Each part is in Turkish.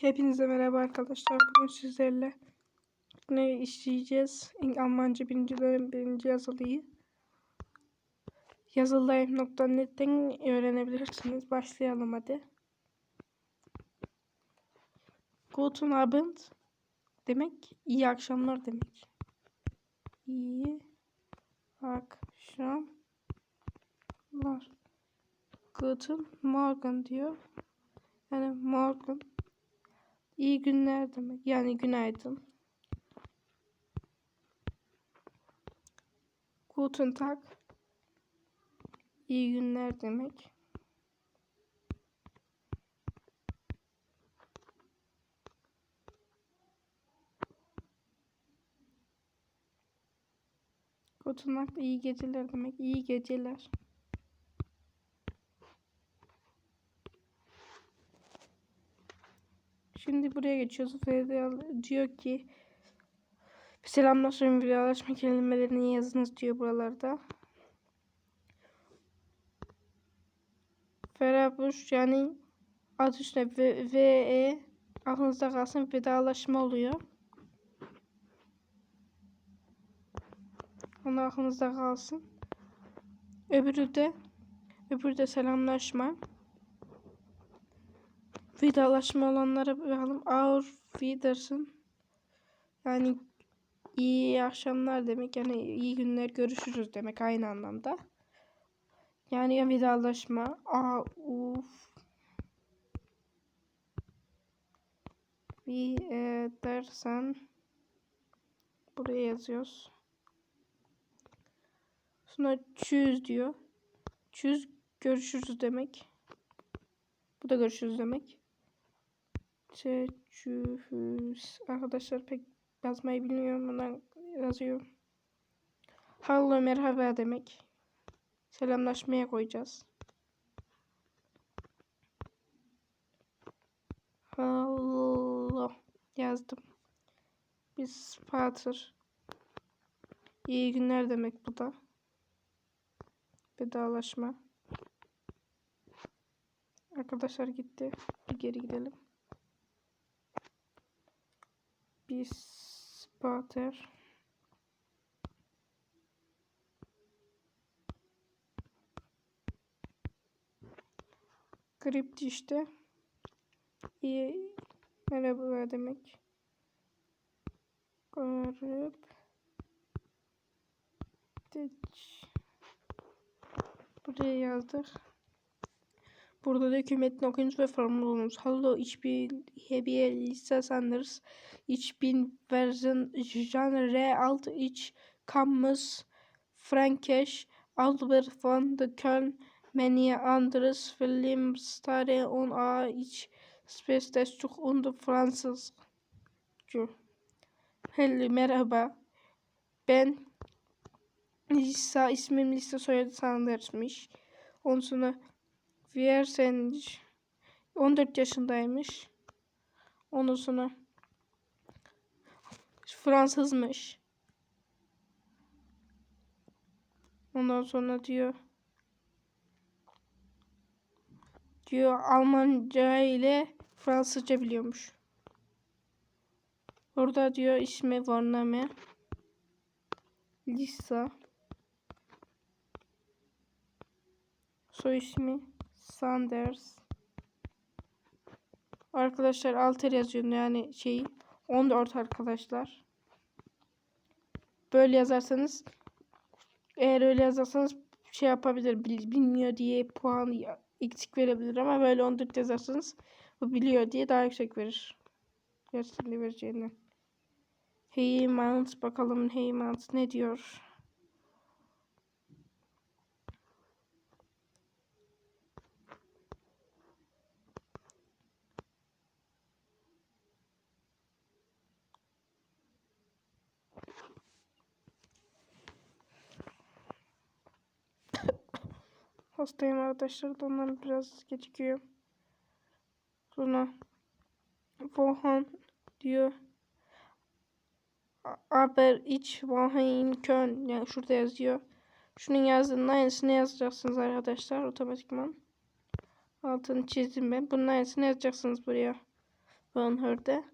Hepinize merhaba arkadaşlar. Bugün sizlerle ne işleyeceğiz? Almanca birinci dönem birinci yazılıyı. Yazıldayım.net'ten öğrenebilirsiniz. Başlayalım hadi. Guten Abend demek iyi akşamlar demek. İyi akşamlar. Guten Morgen diyor. Yani morgen İyi günler demek. Yani günaydın. Guten Tag. İyi günler demek. Guten Nacht iyi geceler demek. İyi geceler. Şimdi buraya geçiyoruz ve diyor ki selamlaşma videolaşma kelimelerini yazınız diyor buralarda. Ferabuş yani adı üstüne ve, ve e aklınızda kalsın vedalaşma oluyor. Onu aklınızda kalsın. Öbürü de öbürü de selamlaşma vidalaşma olanlara bakalım. Our Wiedersehen. Yani iyi akşamlar demek. Yani iyi günler görüşürüz demek aynı anlamda. Yani vidalaşma. A uf. Wiedersehen. Buraya yazıyoruz. Sonra çüz diyor. Çüz görüşürüz demek. Bu da görüşürüz demek. Teçhüs. Arkadaşlar pek yazmayı bilmiyorum. Bundan yazıyorum. Hello merhaba demek. Selamlaşmaya koyacağız. Hello yazdım. Biz Fatır. İyi günler demek bu da. Vedalaşma. Arkadaşlar gitti. Bir geri gidelim. Bir spater Kript işte. İyi. Merhaba demek. Garip. Buraya yazdık. Burada da hükümetin okuyunuz ve formül olunuz. Hallo, ich bin Hebiye Lisa Sanders. Ich bin Version Genre Alt Ich Kammus Frankisch Albert von de Köln Many anderes Filmstare und a ich Spesdestuch und Fransız. Hello, merhaba. Ben Lisa, ismim Lisa soyadı Sanders'miş. Ondan sonra Viersen 14 yaşındaymış. Ondan sonra Fransızmış. Ondan sonra diyor diyor Almanca ile Fransızca biliyormuş. Orada diyor ismi Varname Lisa soy ismi Sanders. Arkadaşlar alter yazıyorum yani şey 14 arkadaşlar. Böyle yazarsanız eğer öyle yazarsanız şey yapabilir bilmiyor diye puan eksik verebilir ama böyle 14 yazarsanız bu biliyor diye daha yüksek verir. Gerçekten vereceğini. Heymans bakalım Heymans ne diyor? Hastayım arkadaşlar. Ondan biraz gecikiyor. Sonra Wohan diyor. Aber ich wohne in Köln. Yani şurada yazıyor. Şunun yazdığının aynısını yazacaksınız arkadaşlar otomatikman. Altını çizdim ben. Bunun aynısını yazacaksınız buraya. Van Hör'de.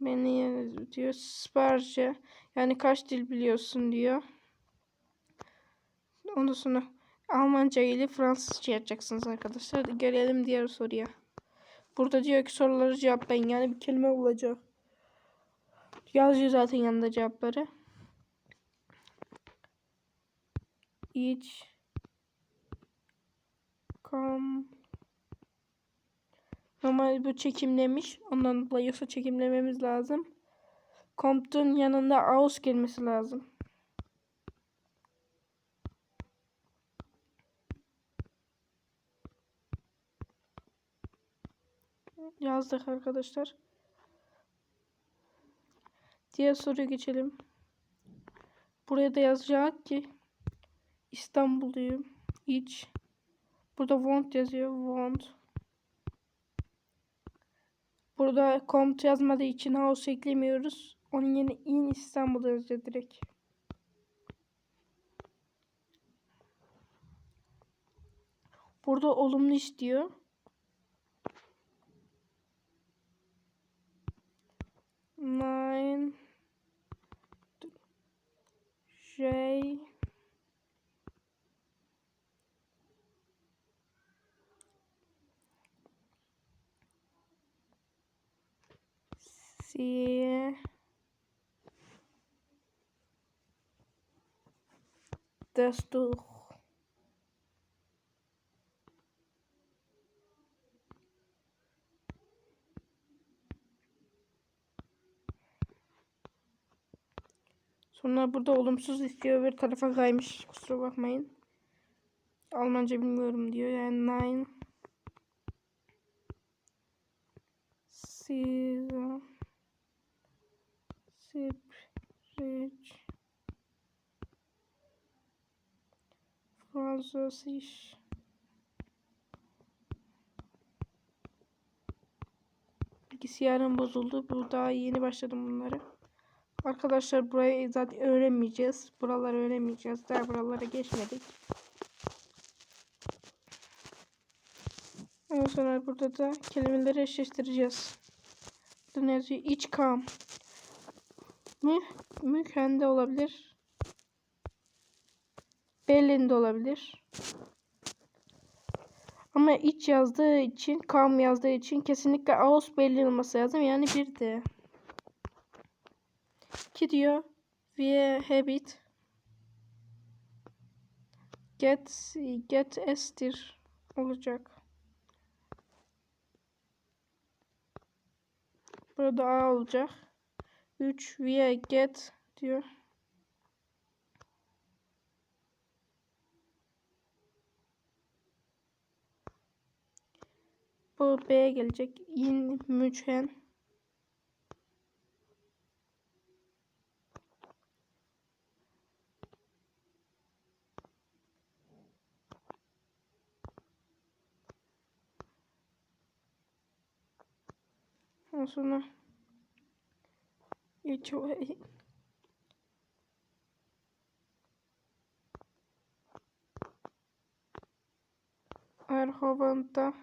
Beni diyor Sparce. Yani kaç dil biliyorsun diyor. Ondan sonra Almanca ile Fransızca yapacaksınız arkadaşlar. Gelelim diğer soruya. Burada diyor ki soruları cevaplayın. Yani bir kelime bulacak. Yazıyor zaten yanında cevapları. İç. Kam. Normal bu çekimlemiş. Ondan dolayı yoksa çekimlememiz lazım. Compton yanında aus gelmesi lazım. Yazdık arkadaşlar. Diğer soruya geçelim. Buraya da yazacak ki İstanbulluyum. İç. Burada want yazıyor. Want. Burada komt yazmadığı için house eklemiyoruz. Onun yerine in İstanbul yazıyor direkt. Burada olumlu istiyor. Nine J C Destur Sonra burada olumsuz istiyor bir tarafa kaymış. Kusura bakmayın. Almanca bilmiyorum diyor. Yani nine season Siprit Französisch Bilgisayarım bozuldu. Bu daha yeni başladım bunları. Arkadaşlar burayı zaten öğrenmeyeceğiz. Buraları öğrenmeyeceğiz. Daha buralara geçmedik. Ondan sonra burada da kelimeleri eşleştireceğiz. Burada ne yazıyor? İç kam. Mü, mükende olabilir. Berlin'de olabilir. Ama iç yazdığı için, kam yazdığı için kesinlikle Aus Berlin olması lazım. Yani bir de. Ki diyor wir habit get get estir olacak. Burada A olacak. 3 wir get diyor. Bu B gelecek. In müchen. Ondan sonra hiç Erhavant'ta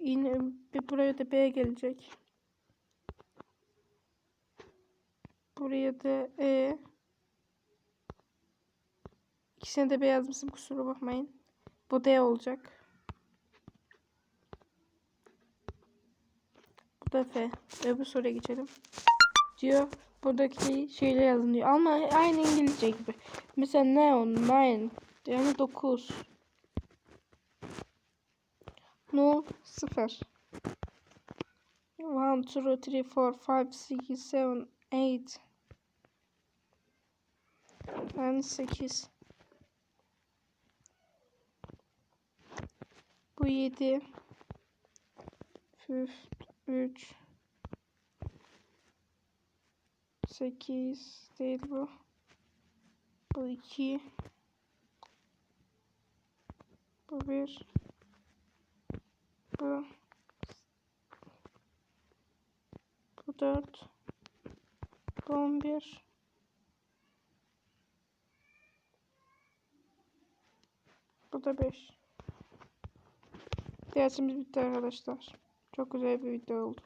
yine bir buraya da B gelecek. Buraya da E. İkisine de B yazmışım kusura bakmayın. Bu D olacak. Da F. Öbür soruya geçelim. Diyor buradaki şeyler yazın diyor. Ama aynı İngilizce gibi. Mesela neon, nine yani 9. No 0. 1, 2, 3, 4, 5, 6, 7, 8. Yani 8. Bu 7. 5, 3. 8 değil bu. Bu 2. Bu 1. Bu. Bu 4. Bu 11. Bu da 5. Dersimiz bitti arkadaşlar. Çok güzel bir video oldu.